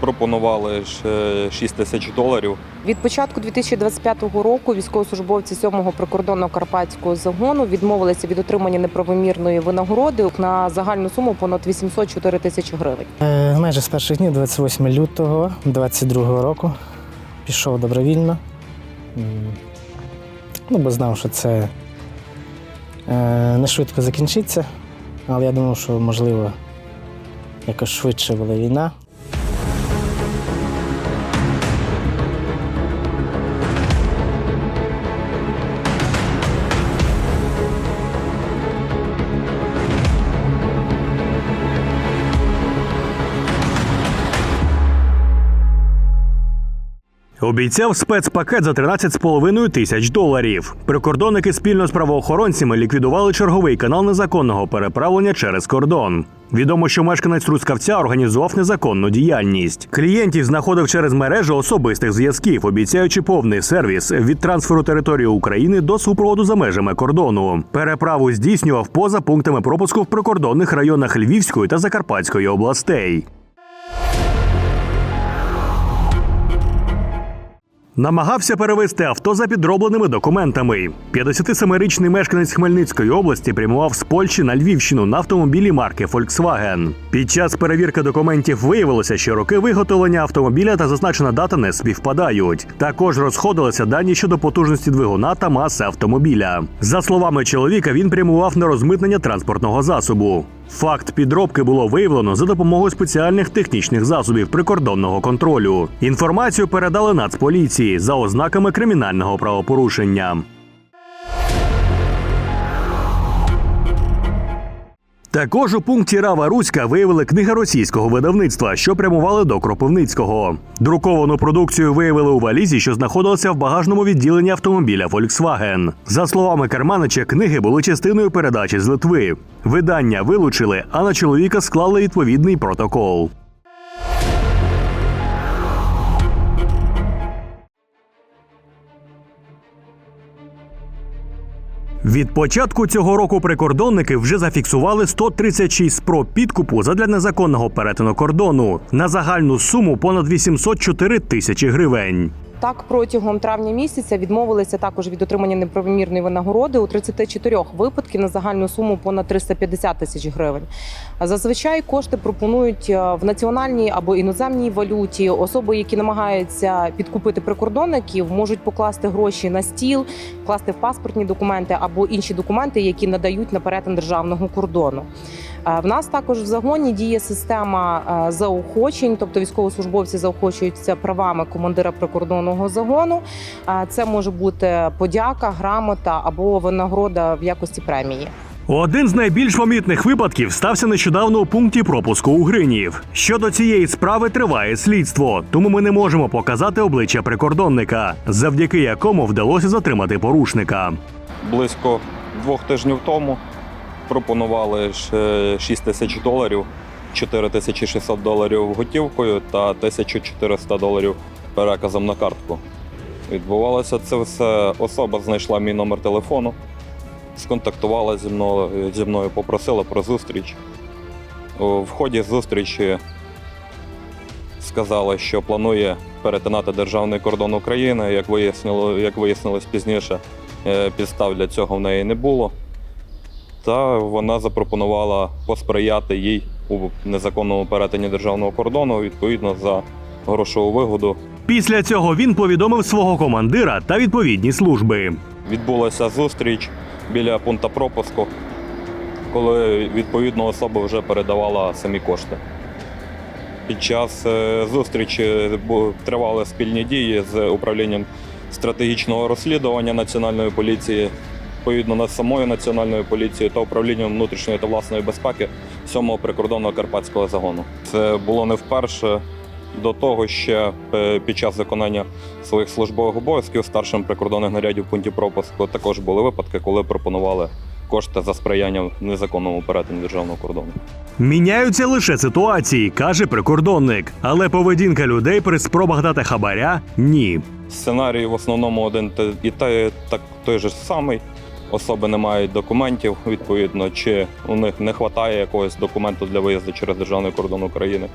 Пропонували ще 6 тисяч доларів. Від початку 2025 року військовослужбовці 7-го прикордонного карпатського загону відмовилися від отримання неправомірної винагороди на загальну суму понад 804 тисячі гривень. Е, Майже з перших днів, 28 лютого 22 року, пішов добровільно. Ну, бо знав, що це е, не швидко закінчиться, але я думав, що можливо якось швидше була війна. Обіцяв спецпакет за 13,5 тисяч доларів. Прикордонники спільно з правоохоронцями ліквідували черговий канал незаконного переправлення через кордон. Відомо, що мешканець Трускавця організував незаконну діяльність. Клієнтів знаходив через мережу особистих зв'язків, обіцяючи повний сервіс від трансферу території України до супроводу за межами кордону. Переправу здійснював поза пунктами пропуску в прикордонних районах Львівської та Закарпатської областей. Намагався перевезти авто за підробленими документами. 57-річний мешканець Хмельницької області прямував з Польщі на Львівщину на автомобілі марки Volkswagen. Під час перевірки документів виявилося, що роки виготовлення автомобіля та зазначена дата не співпадають. Також розходилися дані щодо потужності двигуна та маси автомобіля. За словами чоловіка, він прямував на розмитнення транспортного засобу. Факт підробки було виявлено за допомогою спеціальних технічних засобів прикордонного контролю. Інформацію передали Нацполіції за ознаками кримінального правопорушення. Також у пункті Рава Руська виявили книги російського видавництва, що прямували до Кропивницького. Друковану продукцію виявили у валізі, що знаходилася в багажному відділенні автомобіля Volkswagen. За словами Карманича, книги були частиною передачі з Литви. Видання вилучили, а на чоловіка склали відповідний протокол. Від початку цього року прикордонники вже зафіксували 136 спроб підкупу задля незаконного перетину кордону на загальну суму понад 804 тисячі гривень. Так, протягом травня місяця відмовилися також від отримання неправомірної винагороди у 34 випадків на загальну суму понад 350 тисяч гривень. Зазвичай кошти пропонують е, в національній або іноземній валюті. Особи, які намагаються підкупити прикордонників, можуть покласти гроші на стіл, класти в паспортні документи або інші документи, які надають на перетин державного кордону. В нас також в загоні діє система заохочень, тобто військовослужбовці заохочуються правами командира прикордонного загону. Це може бути подяка, грамота або винагорода в якості премії. Один з найбільш помітних випадків стався нещодавно у пункті пропуску у Гринів. Щодо цієї справи триває слідство, тому ми не можемо показати обличчя прикордонника, завдяки якому вдалося затримати порушника. Близько двох тижнів тому пропонували 6 тисяч доларів, 4600 доларів готівкою та 1400 доларів переказом на картку. Відбувалося це все. Особа знайшла мій номер телефону, сконтактувала зі мною, зі мною попросила про зустріч. В ході зустрічі сказала, що планує перетинати державний кордон України. Як вияснило, як вияснилось пізніше, е, підстав для цього в неї не було. Та вона запропонувала посприяти їй у незаконному перетині державного кордону відповідно за грошову вигоду. Після цього він повідомив свого командира та відповідні служби. Відбулася зустріч біля пункту пропуску, коли відповідна особа вже передавала самі кошти. Під час е, зустрічі тривали спільні дії з управлінням стратегічного розслідування Національної поліції, відповідно на самою Національною поліцією та управлінням внутрішньої та власної безпеки 7-го прикордонного карпатського загону. Це було не вперше. До того ще е, під час виконання своїх службових обов'язків старшим прикордонних нарядів в пункті пропуску також були випадки, коли пропонували кошти за сприяння незаконному перетині державного кордону. Міняються лише ситуації, каже прикордонник. Але поведінка людей при спробах дати хабаря ні. Сценарій в основному один і та- так той же самий. Особи не мають документів, відповідно, чи у них не вистачає якогось документу для виїзду через державний кордон України.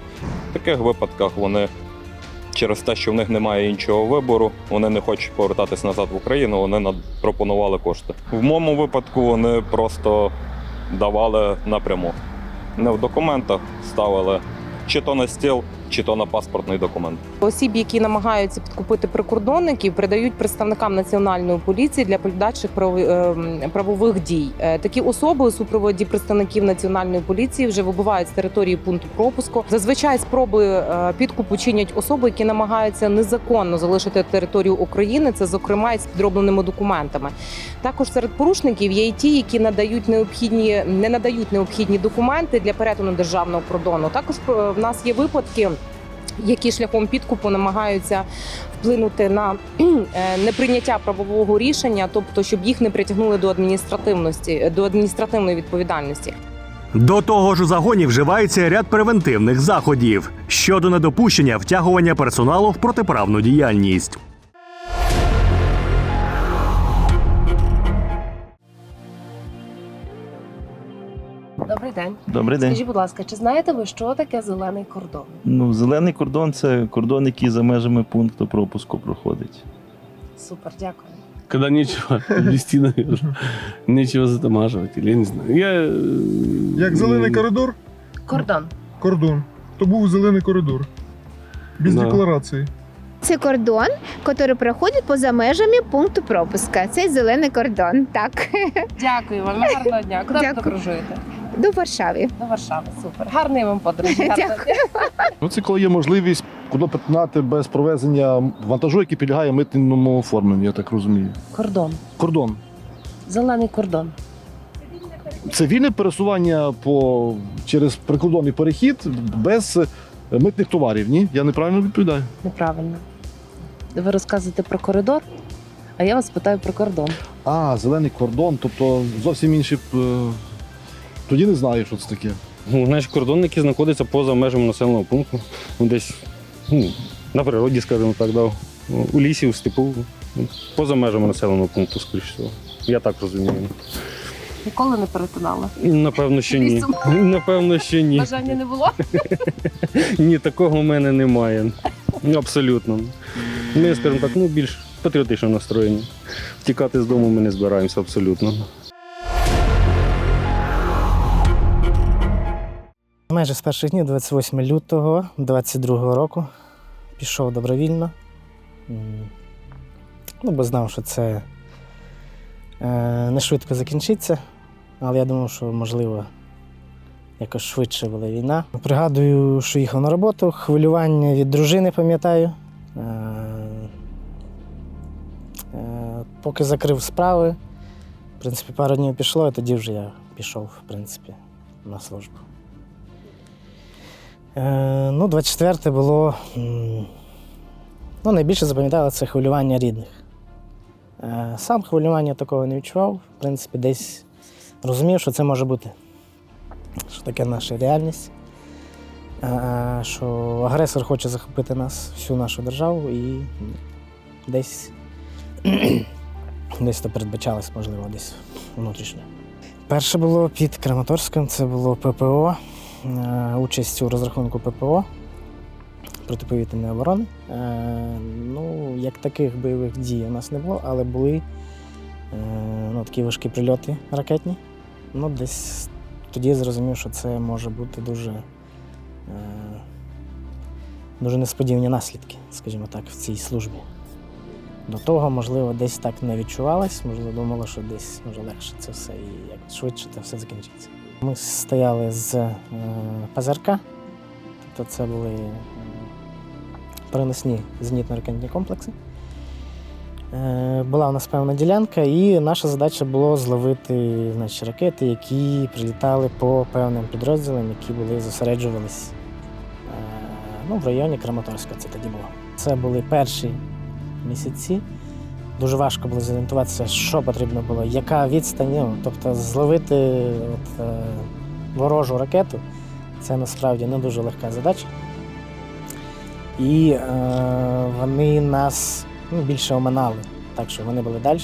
В таких випадках вони через те, що в них немає іншого вибору, вони не хочуть повертатись назад в Україну, вони пропонували кошти. В моєму випадку вони просто давали напряму. Не в документах ставили чи то на стіл, чи то на паспортний документ. Осіб, які намагаються підкупити прикордонників, передають представникам національної поліції для подальших ем, правових дій. Е, Такі особи у супроводі представників національної поліції вже вибувають з території пункту пропуску. Зазвичай спроби е, підкупу чинять особи, які намагаються незаконно залишити територію України. Це зокрема з підробленими документами. Також серед порушників є і ті, які надають необхідні, не надають необхідні документи для перетину державного кордону. Також е, в нас є випадки. Які шляхом підкупу намагаються вплинути на е, неприйняття правового рішення, тобто щоб їх не притягнули до адміністративності до адміністративної відповідальності. До того ж, у загоні вживається ряд превентивних заходів щодо недопущення втягування персоналу в протиправну діяльність. День. Добрий день. Скажіть, будь ласка, чи знаєте ви, що таке зелений кордон? Ну, зелений кордон це кордон, який за межами пункту пропуску проходить. Супер, дякую. когда нечего вести, наверное. Нечего затамаживать, или я не знаю. Я... э, Як зелений м, коридор, Кордон. кордон, то був зелений коридор. Без Да. декларації. Це кордон, який проходить поза межами пункту пропуска. Це зелений кордон. Так, Дякую вам, гарного дня. Куди ви Дякую. подорожуєте? До Варшави. До Варшави. Супер. Гарний вам подорож. Дякую. Ну, це коли є можливість куди перетинати без провезення вантажу, який підлягає митному оформленню, я так розумію. Кордон. Кордон. Зелений кордон. Це вільне пересування по, через прикордонний перехід без митних товарів. Ні? Я неправильно відповідаю. Неправильно. Ви розказуєте про коридор, а я вас питаю про кордон. А, зелений кордон, тобто зовсім інші. е, Тоді не знаю, що це таке. Ну, значить, кордон, який знаходиться поза межами населеного пункту. Ну, десь ну, на природі, скажімо так, да, у лісі, у степу, поза межами населеного пункту, скоріш всього. Я так розумію. Ніколи не перетинала. Напевно, що ні. Лісом. Напевно, що ні. Бажання не було? Ні, такого в мене немає. Абсолютно. Ми, скажімо так, ну, більш патріотично настроєні. Втікати з дому ми не збираємося абсолютно. Майже з перших днів, 28 лютого 22 року, пішов добровільно. Ну, бо знав, що це е, не швидко закінчиться, але я думав, що можливо якось швидше була війна. Пригадую, що їхав на роботу, хвилювання від дружини, пам'ятаю. Е, е, поки закрив справи, в принципі, пару днів пішло, і тоді вже я пішов, в принципі, на службу. Е, ну, 24 було. Ну, найбільше запам'ятало це хвилювання рідних. Е, сам хвилювання такого не відчував. В принципі, десь розумів, що це може бути. Що таке наша реальність. Е, що агресор хоче захопити нас, всю нашу державу, і десь, десь то передбачалось, можливо, десь внутрішньо. Перше було під Краматорськом, це було ППО участь у розрахунку ППО протиповітряної оборони. Е, Ну, як таких бойових дій у нас не було, але були е, ну, такі важкі прильоти ракетні. Ну, десь тоді я зрозумів, що це може бути дуже, е, дуже несподівані наслідки, скажімо так, в цій службі. До того, можливо, десь так не відчувалось, можливо, думала, що десь може легше це все і як швидше це все закінчиться. Ми стояли з е, ПЗРК, тобто це були е, переносні зенітно-ракетні комплекси. Е, була у нас певна ділянка, і наша задача було зловити значить, ракети, які прилітали по певним підрозділам, які були зосереджувались ну, в районі Краматорська. Це тоді було. Це були перші місяці. Дуже важко було зорієнтуватися, що потрібно було, яка відстань. Ну, тобто зловити от, е, ворожу ракету це насправді не дуже легка задача. І е, вони нас ну, більше оминали, так що вони були далі.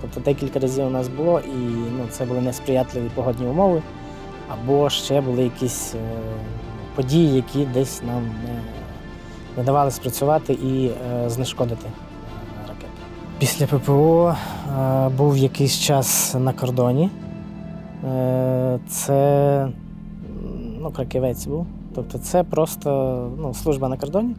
Тобто декілька разів у нас було, і ну, це були несприятливі погодні умови, або ще були якісь е, події, які десь нам не, не давали спрацювати і е, знешкодити. Після ППО е, був якийсь час на кордоні. Е, це ну, краківець був. Тобто це просто ну, служба на кордоні.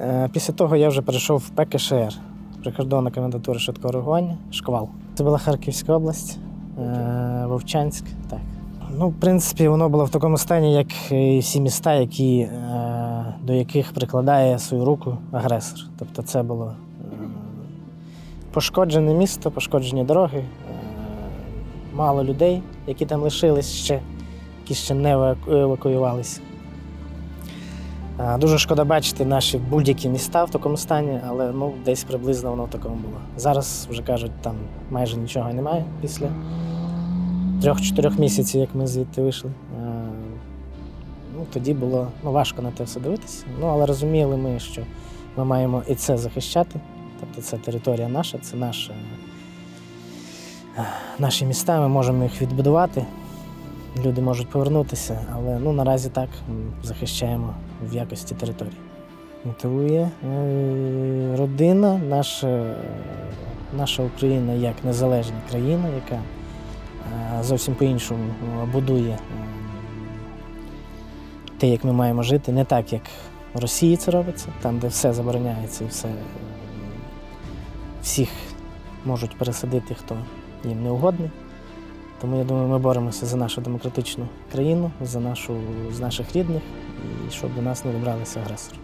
Е, Після того я вже перейшов в ПКШР, прикордонна комендатура швидкого реагування, шквал. Це була Харківська область, е, Вовчанськ. Так. Ну, в принципі, воно було в такому стані, як і всі міста, які, до яких прикладає свою руку агресор. Тобто це було е, пошкоджене місто, пошкоджені дороги, е, мало людей, які там лишились ще, які ще не евакуювалися. Дуже шкода бачити наші будь-які міста в такому стані, але ну, десь приблизно воно в такому було. Зараз вже кажуть, там майже нічого немає після трьох-чотирьох місяців, як ми звідти вийшли. Ну, тоді було ну, важко на те все дивитися. Ну, але розуміли ми, що ми маємо і це захищати. Тобто це територія наша, це наша, наші міста, ми можемо їх відбудувати. Люди можуть повернутися, але ну, наразі так захищаємо в якості території. Мотивує е, родина, наша, наша Україна як незалежна країна, яка е, зовсім по-іншому будує е, те, як ми маємо жити, не так, як в Росії це робиться, там, де все забороняється і все, всіх можуть пересадити, хто їм не угодний. Тому я думаю, ми боремося за нашу демократичну країну, за нашу, за наших рідних, і щоб до нас не добралися агресори.